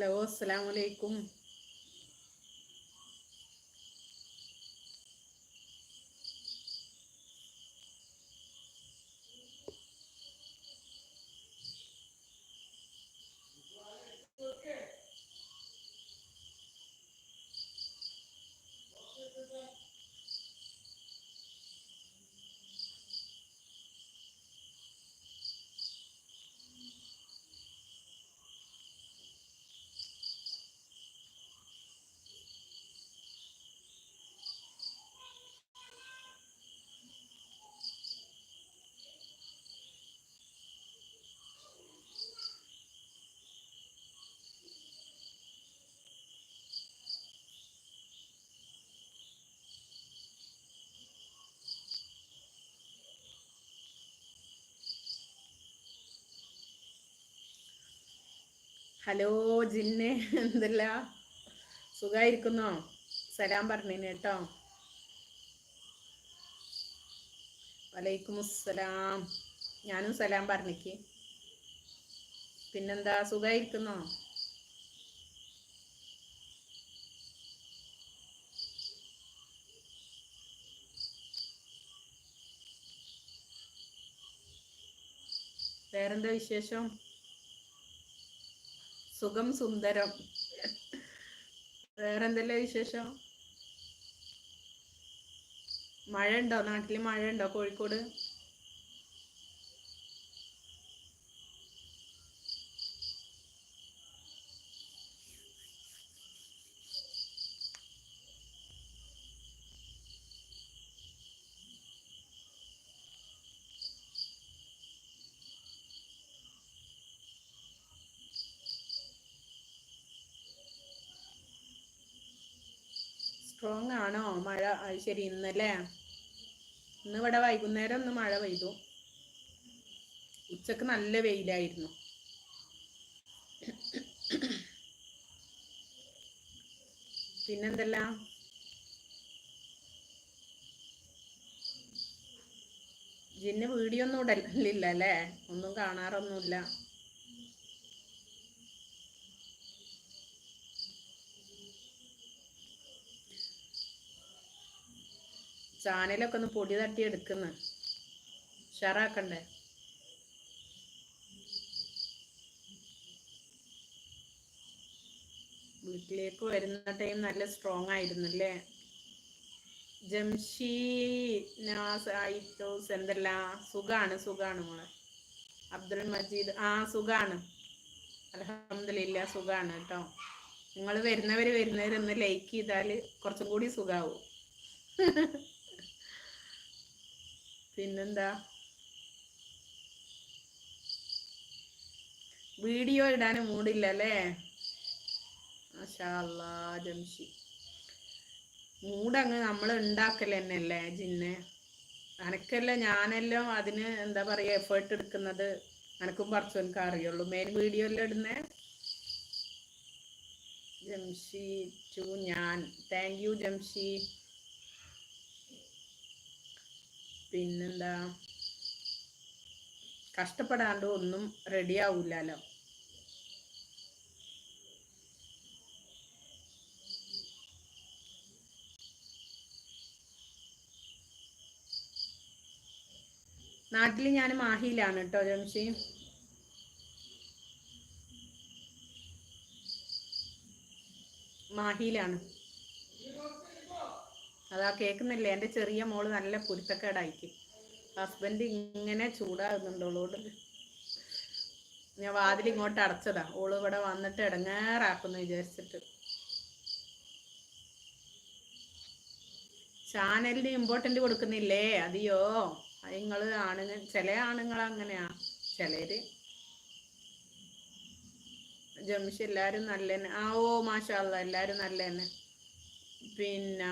Hello അലൈക്കും. Hello ജിന്നെ എന്തല്ല? സുഖായിരിക്കുന്നോ? സലാം പറഞ്ഞിന് കേട്ടോ. വലൈക്കും അസ്സലാം. ഞാനും സലാം പറഞ്ഞിക്ക്. പിന്നെന്താ സുഖായിരിക്കുന്നോ? വേറെന്താ വിശേഷം? സുഖം സുന്ദരം. വേറെന്തല്ലേ വിശേഷം? മഴ ഉണ്ടോ നാട്ടിൽ മഴ ഉണ്ടോ കോഴിക്കോട് സ്ട്രോങ് ആണോ മഴ ശരി ഇന്നല്ലേ? ഇന്ന് ഇവിടെ വൈകുന്നേരം ഒന്ന് മഴ പെയ്തു. ഉച്ചയ്ക്ക് നല്ല വെയിലായിരുന്നു. പിന്നെന്തല്ല? ജിന്ന് വീഡിയോ ഒന്നും ഇടലില്ല അല്ലേ ഒന്നും കാണാറൊന്നുമില്ല. ചാനലൊക്കെ ഒന്ന് പൊടി തട്ടി എടുക്കുന്ന. ഉഷാറാക്കണ്ടേ? വീട്ടിലേക്ക് വരുന്ന ടൈം നല്ല സ്ട്രോങ് ആയിരുന്നു അല്ലേ ജംഷി നാസ് ഐറ്റോസ് എന്തല്ല? സുഖാണ് സുഖാണ് മോളെ. അബ്ദുൽ മജീദ് ആ സുഖാണ്. അലഹമില്ല സുഖാണ് കേട്ടോ. നിങ്ങൾ വരുന്നവര് വരുന്നവരൊന്ന് ലൈക്ക് ചെയ്താൽ കുറച്ചും കൂടി സുഖാവും. പിന്നെന്താ? വീഡിയോ ഇടാൻ മൂടില്ല അല്ലേ ജംഷി. മൂടങ്ങ് നമ്മൾ ഉണ്ടാക്കൽ തന്നെയല്ലേ ജിന്നെ? അനക്കല്ല ഞാനെല്ലാം അതിന് എന്താ പറയാ എഫേർട്ട് എടുക്കുന്നത്? അനക്കും പറിച്ചു എനിക്ക് അറിയുള്ളൂ. മെയിൻ വീഡിയോ എല്ലാം ഇടുന്നേ? ജംഷി ടു ഞാൻ. Thank you Jamshi. പിന്നെന്താ? കഷ്ടപ്പെടാണ്ട് ഒന്നും റെഡി ആവൂലല്ലോ നാട്ടിൽ ഞാൻ മാഹിയിലാണ് കേട്ടോ ജംഷി. മാഹിയിലാണ്. അതാ കേൾക്കുന്നില്ലേ? എന്റെ ചെറിയ മോൾ നല്ല കുരുത്തക്കേടായിക്ക് ഹസ്ബൻഡ് ഇങ്ങനെ ചൂടാകുന്നുണ്ട് ഓളോട് ഞാൻ വാതിൽ ഇങ്ങോട്ട് അടച്ചതാ. ഓൾ ഇവിടെ വന്നിട്ട് ഇടങ്ങേറാക്കുന്നു വിചാരിച്ചിട്ട്. ചാനലിന് ഇമ്പോർട്ടന്റ് കൊടുക്കുന്നില്ലേ? അതെയോ? നിങ്ങൾ ആണുങ്ങൾ ചില ആണുങ്ങൾ അങ്ങനെയാ. ചിലര് ജംഷി എല്ലാവരും നല്ല തന്നെ ആ ഓ മാഷാ എല്ലാവരും നല്ല തന്നെ പിന്നെ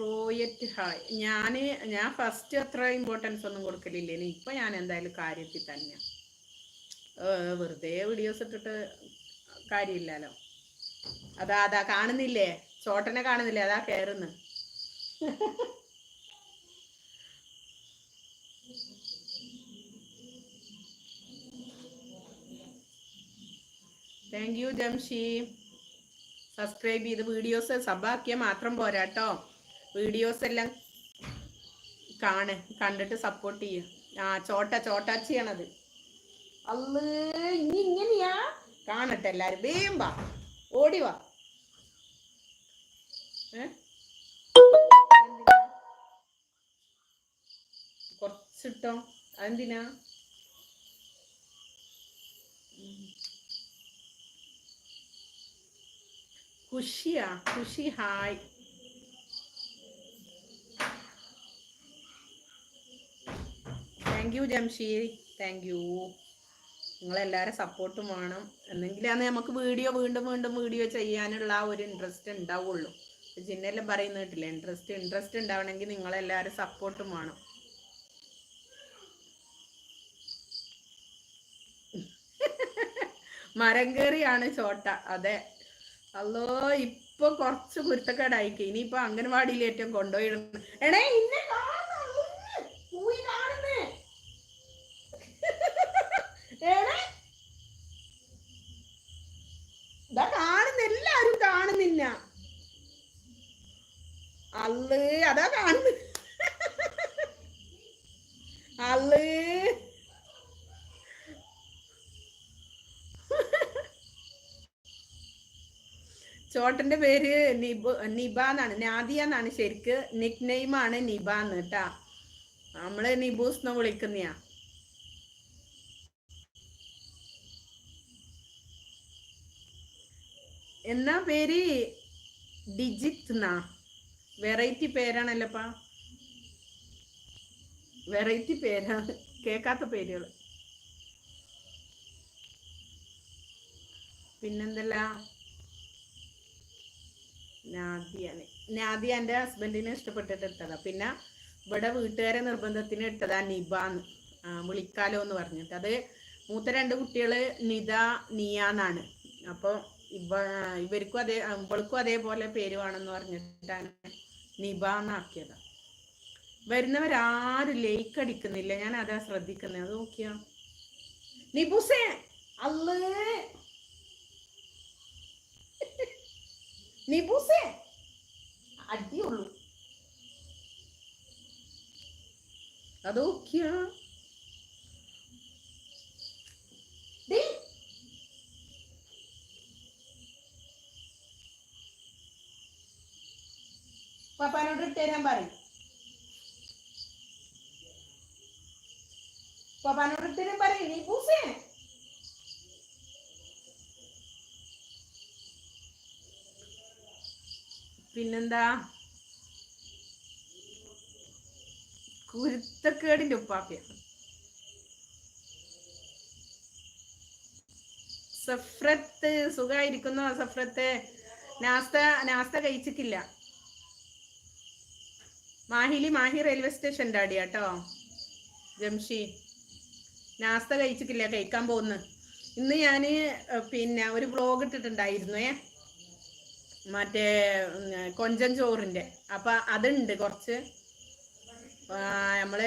പ്രോയറ്റ് ഹായ് ഞാൻ ഞാൻ ഫസ്റ്റ് അത്ര ഇമ്പോർട്ടൻസ് ഒന്നും കൊടുക്കലില്ലേനി ഇപ്പം ഞാൻ എന്തായാലും കാര്യത്തിൽ തന്നെ വെറുതെ വീഡിയോസ് ഇട്ടിട്ട് കാര്യമില്ലല്ലോ. അതാ അതാ കാണുന്നില്ലേ? ചോട്ടനെ കാണുന്നില്ലേ? അതാ കയറുന്നു താങ്ക് യു ജംഷി സബ്സ്ക്രൈബ് ചെയ്ത് വീഡിയോസ് സബാക്കിയാൽ മാത്രം പോരാട്ടോ. വീഡിയോസ് എല്ലാം കാണ് കണ്ടിട്ട് സപ്പോർട്ട് ചെയ്യ. ആ ചോട്ട ചോട്ടാച്ചിയാണത്. അല്ല ഇനി ഇങ്ങനെയാ? കാണട്ടെ എല്ലാരും. വേം വാ. ഓടി വാ. കൊറച്ചിട്ടോ? അതെന്തിനാ? ഖുഷിയാ Khushi hi. Thank you Jamsheer thank you. നിങ്ങളെല്ലാവരും സപ്പോർട്ടും വേണം. എന്നെങ്കിലാണ് നമുക്ക് വീഡിയോ വീണ്ടും വീണ്ടും വീഡിയോ ചെയ്യാനുള്ള ആ ഒരു ഇൻട്രസ്റ്റ് ഉണ്ടാവുള്ളൂ. ജിന്നെല്ലാം പറയുന്ന കേട്ടില്ല ഇൻട്രസ്റ്റ് ഇൻട്രസ്റ്റ് ഉണ്ടാവണമെങ്കിൽ നിങ്ങളെല്ലാവരും സപ്പോർട്ടും വേണം. മരം കയറിയാണ് ചോട്ട. അതെ. അല്ലോ ഇപ്പൊ കുറച്ച് കുരുത്തക്കേടായിക്ക്. ഇനിയിപ്പൊ അംഗൻവാടിയിൽ ഏറ്റവും കൊണ്ടുപോയിടുന്നു എടേ ഇന്നെ എടേ ഇതാ കാണുന്ന എല്ലാരും കാണുന്നില്ല. അള്ള് അതാ കാണുന്നു അള്ള്. ചോട്ടന്റെ പേര് നിബ നിബ എന്നാണ് നാദിയ എന്നാണ് ശരിക്ക് നിക് നെയിമാണ് നിബ എന്ന് കേട്ടാ. നമ്മൾ നിബൂസ് എന്ന് വിളിക്കുന്നയാ. എന്നാ പേര്? ഡിജിത്ത് എന്നാ വെറൈറ്റി പേരാണല്ലപ്പാ. വെറൈറ്റി പേരാണ് കേൾക്കാത്ത പേരുകൾ പിന്നെന്തല്ല? നാദിയാണ് നാദിയ എന്റെ ഹസ്ബൻഡിനെ ഇഷ്ടപ്പെട്ടിട്ട് ഇട്ടതാ പിന്നെ ഇവിടെ വീട്ടുകാരെ നിർബന്ധത്തിന് ഇട്ടതാ നിബാന്ന്. വിളിക്കാലോ എന്ന് പറഞ്ഞിട്ട്. അത് മൂത്ത രണ്ട് കുട്ടികൾ നിത നിയ എന്നാണ്. അപ്പോൾ ഇവ ഇവർക്കും അതേ ഇവൾക്കും അതേപോലെ പേര് വേണമെന്ന് പറഞ്ഞിട്ടാണ് നിബ എന്നാക്കിയത്. വരുന്നവരാരും ലേക്ക് അടിക്കുന്നില്ല. ഞാൻ അതാ ശ്രദ്ധിക്കുന്നത്. അത് നോക്കിയാ. നിബുസേ അല്ലേ നിബുസേ അടിയുള്ളൂ. അത് നോക്കിയാ. പപ്പാനോട് ഇട്ടുതരാൻ പറയും. പപ്പാനോട് ഇട്ടുതരാൻ പറയും നീ പൂസേ പിന്നെന്താ? കുരുത്തക്കേടിന്റെ ഉപ്പാപ്പിയ സഫ്രത്ത് സുഖായിരിക്കുന്നു സഫ്രത്ത്? നാസ്ത നാസ്ത കഴിച്ചിട്ടില്ല. മാഹിലി മാഹി റെയിൽവേ സ്റ്റേഷൻ ഡാഡി കേട്ടോ. ജംഷി. നാസ്ത കഴിച്ചിട്ടില്ല കഴിക്കാൻ പോകുന്നു. ഇന്ന് ഞാൻ പിന്നെ ഒരു വ്ലോഗ് ഇട്ടിട്ടുണ്ടായിരുന്നേ മറ്റേ കൊഞ്ചൻ ചോറിന്റെ അപ്പം അതുണ്ട് കുറച്ച്. നമ്മൾ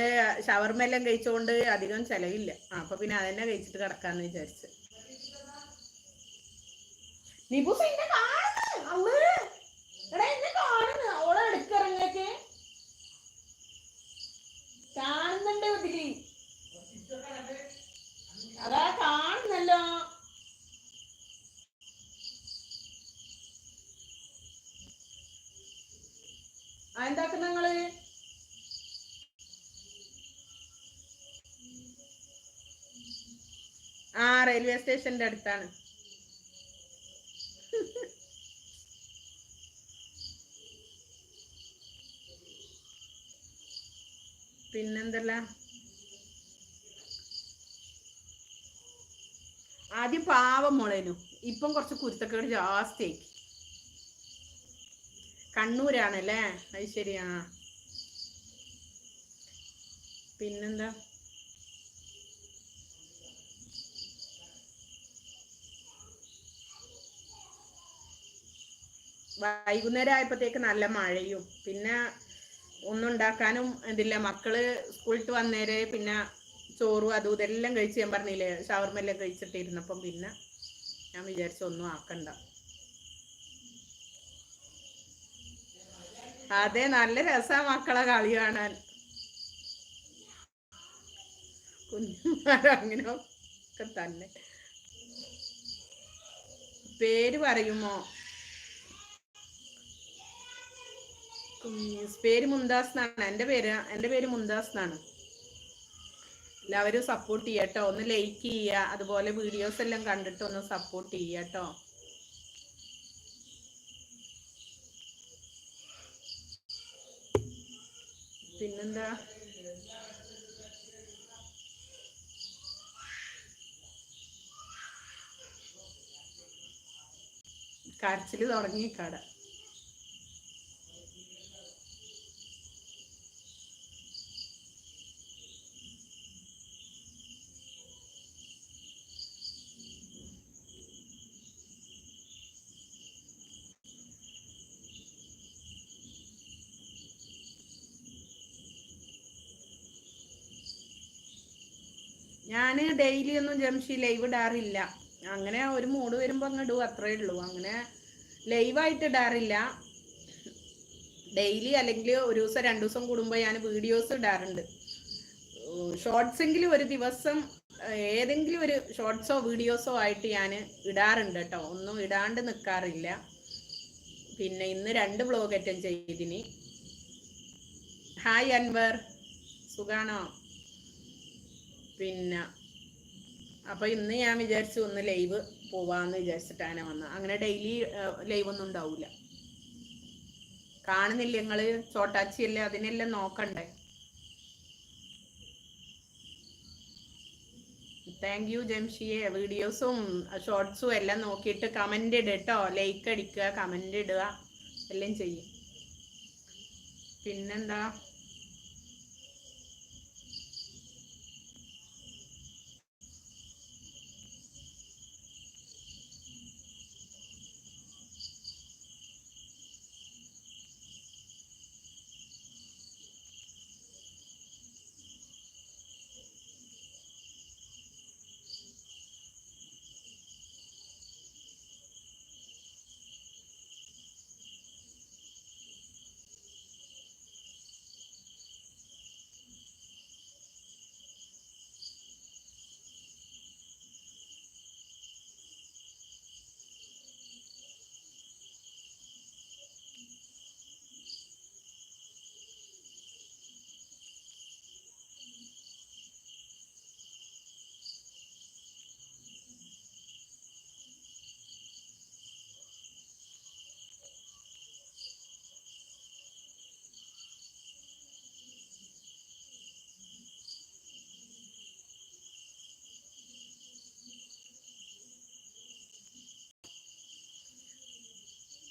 ഷവർമെല്ലാം കഴിച്ചുകൊണ്ട് അധികം ചിലവില്ല. അപ്പം പിന്നെ അതന്നെ കഴിച്ചിട്ട് കിടക്കാന്ന് വിചാരിച്ച്. നിബൂസ് പിന്നെ കാണുന്നു. കാണുന്നുണ്ട് ഇതിൽ അതാ കാണുന്നല്ലോ. എന്താക്കുന്ന നിങ്ങൾ? ആ റെയിൽവേ സ്റ്റേഷന്റെ അടുത്താണ്. പിന്നെന്തല്ല? ആദ്യം പാവം മുളേനു. ഇപ്പം കുറച്ച് കുരുത്തക്കേട് ജാസ്തിയായി. കണ്ണൂരാണല്ലേ? അത് ശരിയാ പിന്നെന്താ? വൈകുന്നേരം ആയപ്പോഴത്തേക്ക് നല്ല മഴയും. പിന്നെ ഒന്നും ഉണ്ടാക്കാനും ഇതില്ല. മക്കൾ സ്കൂളിട്ട് വന്നേരെ പിന്നെ ചോറും അതും ഇതെല്ലാം കഴിച്ച് ഞാൻ പറഞ്ഞില്ലേ ഷവർമെല്ലാം കഴിച്ചിട്ടിരുന്നപ്പം പിന്നെ ഞാൻ വിചാരിച്ചു ഒന്നും ആക്കണ്ട. അതെ നല്ല രസാ മക്കളെ കളി കാണാൻ. കുഞ്ഞുമാരങ്ങനെ ഒക്കെ തന്നെ. പേര് പറയുമോ? പേര് മുന്താസ് എന്നാണ്. എന്റെ പേര് എന്റെ പേര് മുന്താസ് എന്നാണ്. എല്ലാവരും സപ്പോർട്ട് ചെയ്യട്ടോ. ഒന്ന് ലൈക്ക് ചെയ്യുക. അതുപോലെ വീഡിയോസ് എല്ലാം കണ്ടിട്ട് ഒന്ന് സപ്പോർട്ട് ചെയ്യട്ടോ പിന്നെന്താ? കരച്ചിൽ തുടങ്ങി കട. ഡെയിലി ഒന്നും ജംഷി ലൈവ് ഇടാറില്ല. അങ്ങനെ ഒരു മൂഡ് വരുമ്പോൾ അങ്ങ് ഇടും അത്രേ ഉള്ളൂ. അങ്ങനെ ലൈവായിട്ട് ഇടാറില്ല. ഡെയിലി അല്ലെങ്കിൽ ഒരു ദിവസം രണ്ടു ദിവസം കൂടുമ്പോൾ ഞാൻ വീഡിയോസ് ഇടാറുണ്ട്. ഷോർട്സ് എങ്കിലും ഒരു ദിവസം ഏതെങ്കിലും ഒരു ഷോർട്സോ വീഡിയോസോ ആയിട്ട് ഞാൻ ഇടാറുണ്ട് കേട്ടോ. ഒന്നും ഇടാണ്ട് നിൽക്കാറില്ല പിന്നെ ഇന്ന് രണ്ട് വ്ലോഗ് അറ്റൻഡ് ചെയ്തിനി. ഹായ് അൻവർ. സുഖാണോ? പിന്നെ അപ്പൊ ഇന്ന് ഞാൻ വിചാരിച്ചു ഒന്ന് ലൈവ് പോവാന്ന് വിചാരിച്ചിട്ടാണ് വന്നത്. അങ്ങനെ ഡെയിലി ലൈവ് ഒന്നും ഉണ്ടാവൂല. കാണുന്നില്ല നിങ്ങൾ ചോട്ടാച്ചിയല്ലേ? അതിനെല്ലാം നോക്കണ്ടേ? താങ്ക് യു ജംഷിയെ. വീഡിയോസും ഷോർട്സും എല്ലാം നോക്കിയിട്ട് കമന്റ് ഇടുക കേട്ടോ ലൈക്ക് അടിക്കുക കമന്റ് ഇടുക. എല്ലാം ചെയ്യും. പിന്നെന്താ?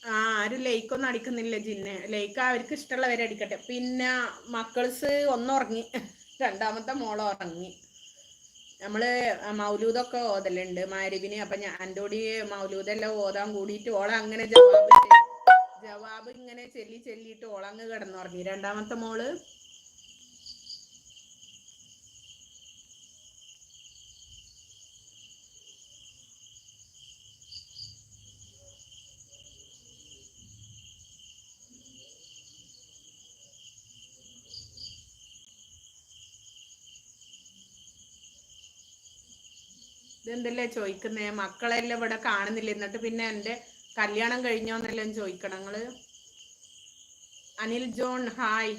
ആ ആരും ലൈക്ക് ഒന്നും അടിക്കുന്നില്ല ജിന്നെ. ലൈക്ക് അവർക്ക് ഇഷ്ടമുള്ളവരെ അടിക്കട്ടെ. പിന്നെ മക്കൾസ് ഒന്നുറങ്ങി. രണ്ടാമത്തെ മോൾ ഉറങ്ങി. നമ്മൾ മൗലൂദൊക്കെ ഓതലുണ്ട്. മാരിബിന് അപ്പൊ ഞാൻ എന്റെ കൂടി മൗലൂദെല്ലാം ഓതാൻ കൂടിയിട്ട് ഓള അങ്ങനെ ജവാബ് ജവാബ് ഇങ്ങനെ ചെല്ലി ചെല്ലിയിട്ട് ഓളങ്ങ് കിടന്നുറങ്ങി. രണ്ടാമത്തെ മോൾ ഇതെന്തല്ലേ ചോദിക്കുന്നേ? മക്കളെല്ലാം ഇവിടെ കാണുന്നില്ല? എന്നിട്ട് പിന്നെ എന്റെ കല്യാണം കഴിഞ്ഞോന്നെല്ലാം ചോദിക്കണം. നിങ്ങൾ അനിൽ ജോൺ ഹായ്.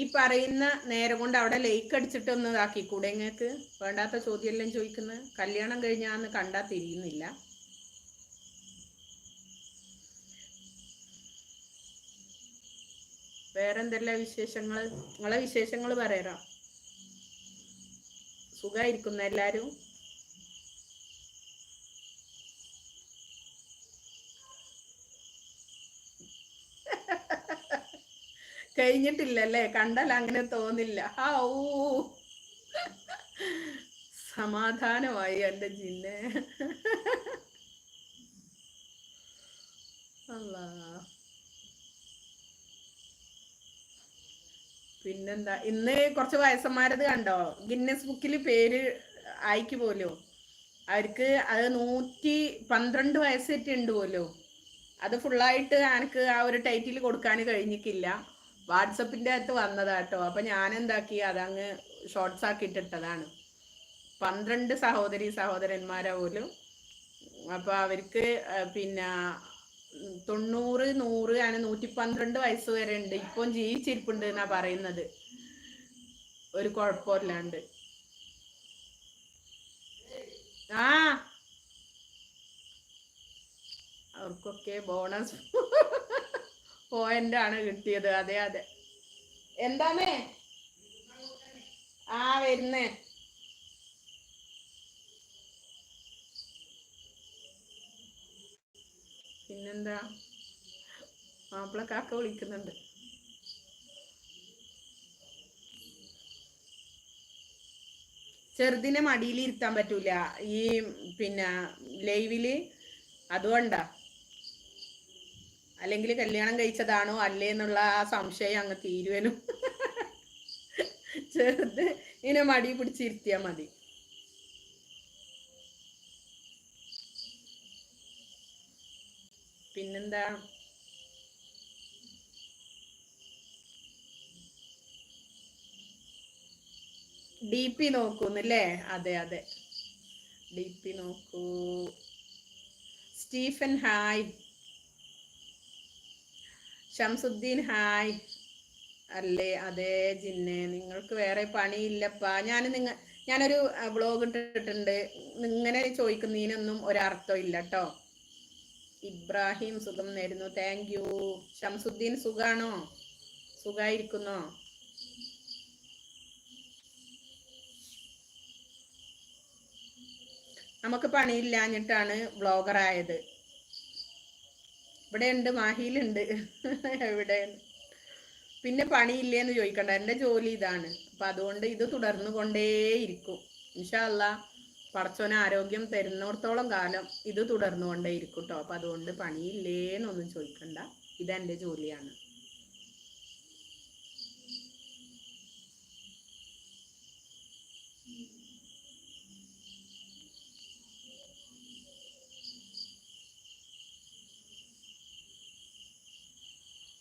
ഈ പറയുന്ന നേരം കൊണ്ട് അവിടെ ലേക്ക് അടിച്ചിട്ട് ഒന്ന് ഇതാക്കിക്കൂടെ നിങ്ങൾക്ക് വേണ്ടാത്ത ചോദ്യമെല്ലാം ചോദിക്കുന്നത് കല്യാണം കഴിഞ്ഞാന്ന് കണ്ടാ തിരിയുന്നില്ല. വേറെന്തെല്ലാം വിശേഷങ്ങൾ നിങ്ങളെ വിശേഷങ്ങൾ പറയാം സുഖായിരിക്കുന്ന എല്ലാരും? കഴിഞ്ഞിട്ടില്ലല്ലേ? കണ്ടാൽ അങ്ങനെ തോന്നില്ല. ആ ഊ സമാധാനമായി എന്റെ ജിന്നെ. അല്ല പിന്നെന്താ? ഇന്ന് കുറച്ച് വയസ്സന്മാരത് കണ്ടോ? ഗിന്നസ് ബുക്കിൽ പേര് ആയിക്ക് പോലോ. അവർക്ക് അത് നൂറ്റി പന്ത്രണ്ട് വയസ്സേറ്റ് ഉണ്ട് പോലോ. അത് ഫുള്ളായിട്ട് എനിക്ക് ആ ഒരു ടൈറ്റിൽ കൊടുക്കാൻ കഴിഞ്ഞിട്ടില്ല. വാട്സപ്പിന്റെ അകത്ത് വന്നതാട്ടോ. അപ്പം ഞാൻ എന്താക്കി അതങ്ങ് ഷോർട്സ് ആക്കി ഇട്ടിട്ടതാണ്. പന്ത്രണ്ട് സഹോദരി സഹോദരന്മാരെ പോലും അപ്പോൾ അവർക്ക് പിന്നെ തൊണ്ണൂറ് നൂറ് അങ്ങനെ നൂറ്റി പന്ത്രണ്ട് വയസ്സ് വരെ ഉണ്ട്. ഇപ്പം ജീവിച്ചിരിപ്പുണ്ട് എന്നാ പറയുന്നത്. ഒരു കുഴപ്പമില്ലാണ്ട്. ആ. അവർക്കൊക്കെ ബോണസ് പോയിന്റ് ആണ് കിട്ടിയത്. അതെ അതെ. എന്താമേ ആ വരുന്നേ. പിന്നെന്താ? മാപ്പിള കാക്ക വിളിക്കുന്നുണ്ട്. ചെറുതിനെ മടിയിൽ ഇരുത്താൻ പറ്റൂല. ഈ പിന്നെ ലൈവിൽ അതുകൊണ്ടാ. അല്ലെങ്കിൽ കല്യാണം കഴിച്ചതാണോ അല്ലേ എന്നുള്ള ആ സംശയം അങ്ങ് തീരുവനും ചെറുത് ഇങ്ങനെ മടി പിടിച്ചിരുത്തിയാ മതി. പിന്നെന്താ? ഡി പി നോക്കൂന്നല്ലേ? അതെ അതെ. ഡി പി നോക്കൂ. Stephen hi. ഷംസുദ്ദീൻ ഹായ്. അല്ലേ അതെ ജിന്നെ നിങ്ങൾക്ക് വേറെ പണിയില്ലപ്പാ. ഞാൻ നിങ്ങ ഞാനൊരു വ്ളോഗ് ഇട്ടിട്ടുണ്ട്. ഇങ്ങനെ ചോദിക്കുന്നതിനൊന്നും ഒരർത്ഥം ഇല്ല കേട്ടോ ഇബ്രാഹിം സുഖം നേരുന്നു. താങ്ക് യു ഷംസുദ്ദീൻ സുഖാണോ? സുഖായിരിക്കുന്നോ? നമുക്ക് പണിയില്ലാഞ്ഞിട്ടാണ് ബ്ലോഗർ ആയത് ഇവിടെ ഉണ്ട് മാഹിയിലുണ്ട്. എവിടെ പിന്നെ പണിയില്ലേന്ന് ചോദിക്കണ്ട. എന്റെ ജോലി ഇതാണ്. അപ്പൊ അതുകൊണ്ട് ഇത് തുടർന്നു കൊണ്ടേയിരിക്കും. ഇൻഷാല്ല പടച്ചോന് ആരോഗ്യം തരുന്നിടത്തോളം കാലം ഇത് തുടർന്നു കൊണ്ടേയിരിക്കും കേട്ടോ അപ്പൊ അതുകൊണ്ട് പണിയില്ലേന്നൊന്നും ചോദിക്കണ്ട. ഇതെന്റെ ജോലിയാണ്.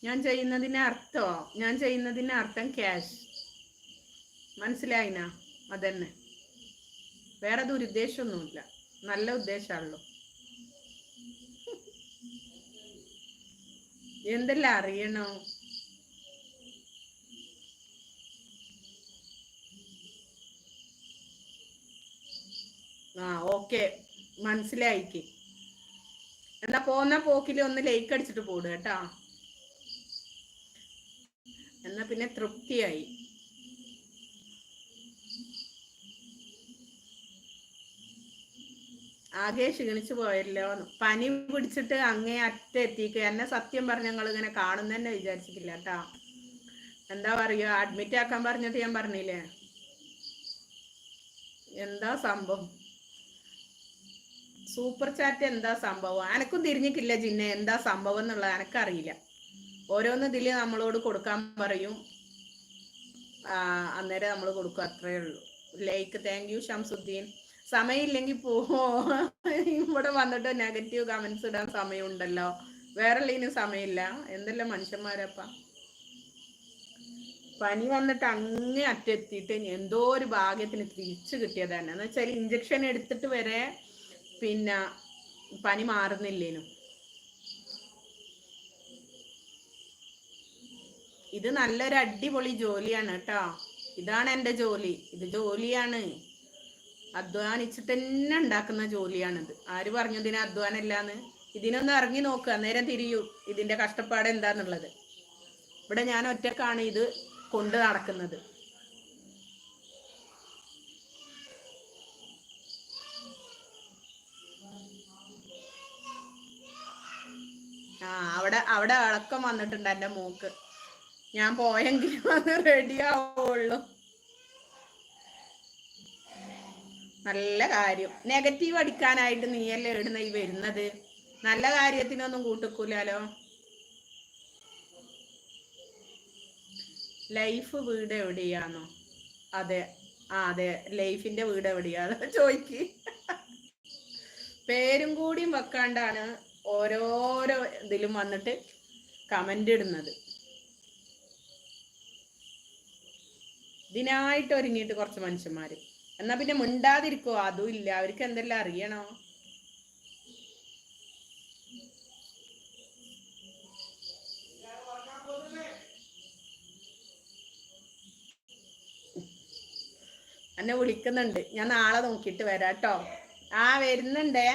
ഞാൻ ചെയ്യുന്നതിന് അർത്ഥമോ ഞാൻ ചെയ്യുന്നതിന് അർത്ഥം ക്യാഷ് മനസ്സിലായിന? അതന്നെ. വേറെ ദുരുദ്ദേശമൊന്നുമില്ല നല്ല ഉദ്ദേശമാണല്ലോ എന്തെല്ലാം അറിയണോ? ആ ഓക്കെ മനസ്സിലായിക്ക്. എന്നാ പോന്ന പോക്കിൽ ഒന്ന് ലൈക്ക് അടിച്ചിട്ട് പോടുക കേട്ടാ. എന്നാ പിന്നെ തൃപ്തിയായി. ആകെ ക്ഷീണിച്ചു പോയല്ലോ പനി പിടിച്ചിട്ട് അങ്ങേ അറ്റ എത്തിക്കുക എന്നെ സത്യം പറഞ്ഞ ഞങ്ങൾ ഇങ്ങനെ കാണുന്ന വിചാരിച്ചിട്ടില്ല കേട്ടാ. എന്താ പറയുക? അഡ്മിറ്റ് ആക്കാൻ പറഞ്ഞിട്ട് ഞാൻ പറഞ്ഞില്ലേ? എന്താ സംഭവം? സൂപ്പർ ചാറ്റ് എന്താ സംഭവം? എനക്കും തിരിഞ്ഞിട്ടില്ല ജിന്നെ. എന്താ സംഭവം എന്നുള്ളത് എനക്കറിയില്ല ഓരോന്ന് ഇതിൽ നമ്മളോട് കൊടുക്കാൻ പറയും. അന്നേരം നമ്മൾ കൊടുക്കും അത്രേ ഉള്ളൂ. Like thank you Shamsuddin. സമയമില്ലെങ്കിൽ പോ. ഇവിടെ വന്നിട്ട് നെഗറ്റീവ് കമന്റ്സ് ഇടാൻ സമയമുണ്ടല്ലോ. വേറെ ഉള്ളതിന് സമയമില്ല. എന്തെല്ലാം മനുഷ്യന്മാരപ്പ. പനി വന്നിട്ട് അങ്ങേ അറ്റെത്തിയിട്ട് എന്തോ ഒരു ഭാഗ്യത്തിന് തിരിച്ചു കിട്ടിയതാണ്. എന്ന് വെച്ചാൽ ഇഞ്ചക്ഷൻ എടുത്തിട്ട് വരെ പിന്നെ പനി മാറുന്നില്ലേനും. ഇത് നല്ലൊരു അടിപൊളി ജോലിയാണ് കേട്ടോ. ഇതാണ് എന്റെ ജോലി. ഇത് ജോലിയാണ്. അധ്വാനിച്ചിട്ട് തന്നെ ഉണ്ടാക്കുന്ന ജോലിയാണിത്. ആര് പറഞ്ഞു ഇതിന് അധ്വാനമില്ലാന്ന്? ഇതിനൊന്ന് ഇറങ്ങി നോക്കുക അന്നേരം തിരിയൂ. ഇതിന്റെ കഷ്ടപ്പാട് എന്താന്നുള്ളത്. ഇവിടെ ഞാൻ ഒറ്റക്കാണ് ഇത് കൊണ്ട് നടക്കുന്നത്. ആ അവിടെ അവിടെ ഇളക്കം വന്നിട്ടുണ്ട് എന്റെ മൂക്ക് ഞാൻ പോയെങ്കിലും അത് റെഡി ആവുള്ളൂ. നല്ല കാര്യം. നെഗറ്റീവ് അടിക്കാനായിട്ട് നീയല്ലേ ഇടുന്ന ഈ വരുന്നത്? നല്ല കാര്യത്തിനൊന്നും കൂട്ടിക്കൂലോ ലൈഫ് വീട് എവിടെയാണോ അതെ. ആ അതെ. ലൈഫിന്റെ വീട് എവിടെയാണോ ചോയ്ക്ക്. പേരും കൂടിയും വെക്കാണ്ടാണ് ഓരോരോ ഇതിലും വന്നിട്ട് കമന്റ് ഇടുന്നത്. ഇതിനായിട്ട് ഒരുങ്ങിയിട്ട് കുറച്ച് മനുഷ്യന്മാർ എന്നാൽ പിന്നെ മിണ്ടാതിരിക്കോ? അതും ഇല്ല. അവർക്ക് എന്തെല്ലാം അറിയണോ? എന്നെ വിളിക്കുന്നുണ്ട്. ഞാൻ നാളെ നോക്കിയിട്ട് വരാട്ടോ ആ വരുന്നുണ്ടേ.